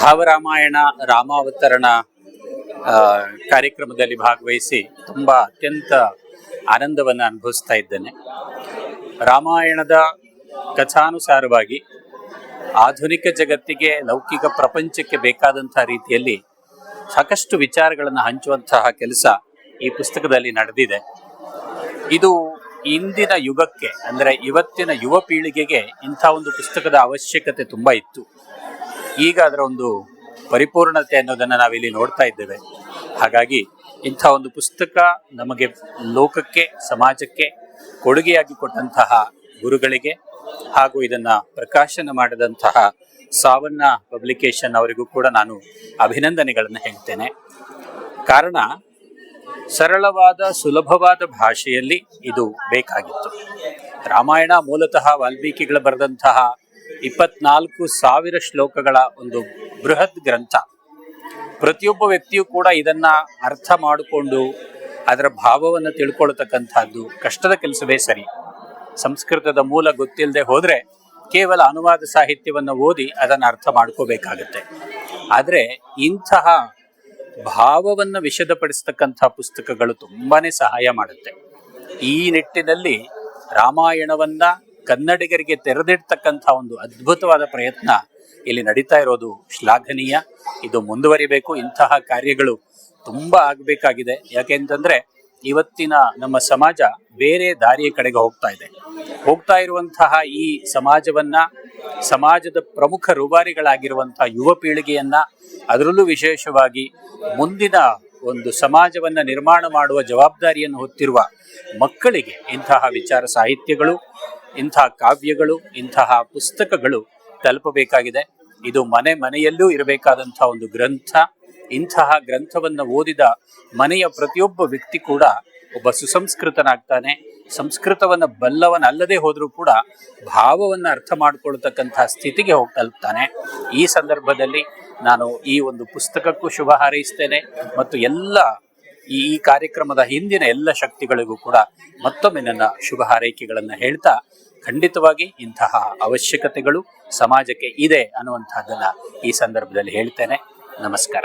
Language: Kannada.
ಭಾವರಾಮಾಯಣ, ರಾಮಾವತರಣ ಕಾರ್ಯಕ್ರಮದಲ್ಲಿ ಭಾಗವಹಿಸಿ ತುಂಬ ಅತ್ಯಂತ ಆನಂದವನ್ನು ಅನುಭವಿಸ್ತಾ ಇದ್ದೇನೆ. ರಾಮಾಯಣದ ಕಥಾನುಸಾರವಾಗಿ ಆಧುನಿಕ ಜಗತ್ತಿಗೆ, ಲೌಕಿಕ ಪ್ರಪಂಚಕ್ಕೆ ಬೇಕಾದಂತಹ ರೀತಿಯಲ್ಲಿ ಸಾಕಷ್ಟು ವಿಚಾರಗಳನ್ನು ಹಂಚುವಂತಹ ಕೆಲಸ ಈ ಪುಸ್ತಕದಲ್ಲಿ ನಡೆದಿದೆ. ಇದು ಇಂದಿನ ಯುಗಕ್ಕೆ, ಅಂದರೆ ಇವತ್ತಿನ ಯುವ ಪೀಳಿಗೆಗೆ ಇಂಥ ಒಂದು ಪುಸ್ತಕದ ಅವಶ್ಯಕತೆ ತುಂಬ ಇತ್ತು. ಈಗ ಅದರ ಒಂದು ಪರಿಪೂರ್ಣತೆ ಅನ್ನೋದನ್ನು ನಾವಿಲ್ಲಿ ನೋಡ್ತಾ ಇದ್ದೇವೆ. ಹಾಗಾಗಿ ಇಂಥ ಒಂದು ಪುಸ್ತಕ ನಮಗೆ ಲೋಕಕ್ಕೆ, ಸಮಾಜಕ್ಕೆ ಕೊಡುಗೆಯಾಗಿ ಕೊಟ್ಟಂತಹ ಗುರುಗಳಿಗೆ ಹಾಗೂ ಇದನ್ನ ಪ್ರಕಾಶನ ಮಾಡಿದಂತಹ ಸಾವನ್ನ ಪಬ್ಲಿಕೇಶನ್ ಅವರಿಗೂ ಕೂಡ ನಾನು ಅಭಿನಂದನೆಗಳನ್ನು ಹೇಳ್ತೇನೆ. ಕಾರಣ, ಸರಳವಾದ, ಸುಲಭವಾದ ಭಾಷೆಯಲ್ಲಿ ಇದು ಬೇಕಾಗಿತ್ತು. ರಾಮಾಯಣ ಮೂಲತಃ ವಾಲ್ಮೀಕಿಗಳು ಬರೆದಂತಹ ಇಪ್ಪತ್ನಾಲ್ಕು ಸಾವಿರ ಶ್ಲೋಕಗಳ ಒಂದು ಬೃಹತ್ ಗ್ರಂಥ. ಪ್ರತಿಯೊಬ್ಬ ವ್ಯಕ್ತಿಯೂ ಕೂಡ ಇದನ್ನ ಅರ್ಥ ಮಾಡಿಕೊಂಡು ಅದರ ಭಾವವನ್ನು ತಿಳ್ಕೊಳ್ತಕ್ಕಂಥದ್ದು ಕಷ್ಟದ ಕೆಲಸವೇ ಸರಿ. ಸಂಸ್ಕೃತದ ಮೂಲ ಗೊತ್ತಿಲ್ಲದೆ ಹೋದರೆ ಕೇವಲ ಅನುವಾದ ಸಾಹಿತ್ಯವನ್ನು ಓದಿ ಅದನ್ನು ಅರ್ಥ ಮಾಡ್ಕೋಬೇಕಾಗತ್ತೆ. ಆದರೆ ಇಂತಹ ಭಾವವನ್ನು ವಿಷದಪಡಿಸ್ತಕ್ಕಂಥ ಪುಸ್ತಕಗಳು ತುಂಬಾ ಸಹಾಯ ಮಾಡುತ್ತೆ. ಈ ನಿಟ್ಟಿನಲ್ಲಿ ರಾಮಾಯಣವನ್ನ ಕನ್ನಡಿಗರಿಗೆ ತೆರೆದಿಡ್ತಕ್ಕಂಥ ಒಂದು ಅದ್ಭುತವಾದ ಪ್ರಯತ್ನ ಇಲ್ಲಿ ನಡೀತಾ ಇರೋದು ಶ್ಲಾಘನೀಯ. ಇದು ಮುಂದುವರಿಬೇಕು. ಇಂತಹ ಕಾರ್ಯಗಳು ತುಂಬ ಆಗಬೇಕಾಗಿದೆ. ಯಾಕೆಂತಂದ್ರೆ ಇವತ್ತಿನ ನಮ್ಮ ಸಮಾಜ ಬೇರೆ ದಾರಿಯ ಕಡೆಗೆ ಹೋಗ್ತಾ ಇದೆ. ಹೋಗ್ತಾ ಇರುವಂತಹ ಈ ಸಮಾಜವನ್ನ, ಸಮಾಜದ ಪ್ರಮುಖ ರೂವಾರಿಗಳಾಗಿರುವಂತಹ ಯುವ ಪೀಳಿಗೆಯನ್ನ ಅದರಲ್ಲೂ ವಿಶೇಷವಾಗಿ ಮುಂದಿನ ಒಂದು ಸಮಾಜವನ್ನ ನಿರ್ಮಾಣ ಮಾಡುವ ಜವಾಬ್ದಾರಿಯನ್ನು ಹೊತ್ತಿರುವ ಮಕ್ಕಳಿಗೆ ಇಂತಹ ವಿಚಾರ ಸಾಹಿತ್ಯಗಳು ಇಂತಹ ಕಾವ್ಯಗಳು, ಇಂತಹ ಪುಸ್ತಕಗಳು ತಲುಪಬೇಕಾಗಿದೆ. ಇದು ಮನೆ ಮನೆಯಲ್ಲೂ ಇರಬೇಕಾದಂತಹ ಒಂದು ಗ್ರಂಥ. ಇಂತಹ ಗ್ರಂಥವನ್ನು ಓದಿದ ಮನೆಯ ಪ್ರತಿಯೊಬ್ಬ ವ್ಯಕ್ತಿ ಕೂಡ ಒಬ್ಬ ಸುಸಂಸ್ಕೃತನಾಗ್ತಾನೆ. ಸಂಸ್ಕೃತವನ್ನ ಬಲ್ಲವನಲ್ಲದೆ ಹೋದರೂ ಕೂಡ ಭಾವವನ್ನು ಅರ್ಥ ಮಾಡಿಕೊಳ್ತಕ್ಕಂತಹ ಸ್ಥಿತಿಗೆ ಹೋಗಿ ತಲುಪ್ತಾನೆ. ಈ ಸಂದರ್ಭದಲ್ಲಿ ನಾನು ಈ ಒಂದು ಪುಸ್ತಕಕ್ಕೂ ಶುಭ ಹಾರೈಸ್ತೇನೆ ಮತ್ತು ಎಲ್ಲ ಈ ಈ ಕಾರ್ಯಕ್ರಮದ ಹಿಂದಿನ ಎಲ್ಲ ಶಕ್ತಿಗಳಿಗೂ ಕೂಡ ಮತ್ತೊಮ್ಮೆ ನನ್ನ ಶುಭ ಹಾರೈಕೆಗಳನ್ನು ಹೇಳ್ತಾ ಖಂಡಿತವಾಗಿ ಇಂತಹ ಅವಶ್ಯಕತೆಗಳು ಸಮಾಜಕ್ಕೆ ಇದೆ ಅನ್ನುವಂಥದ್ದನ್ನ ಈ ಸಂದರ್ಭದಲ್ಲಿ ಹೇಳ್ತೇನೆ. ನಮಸ್ಕಾರ.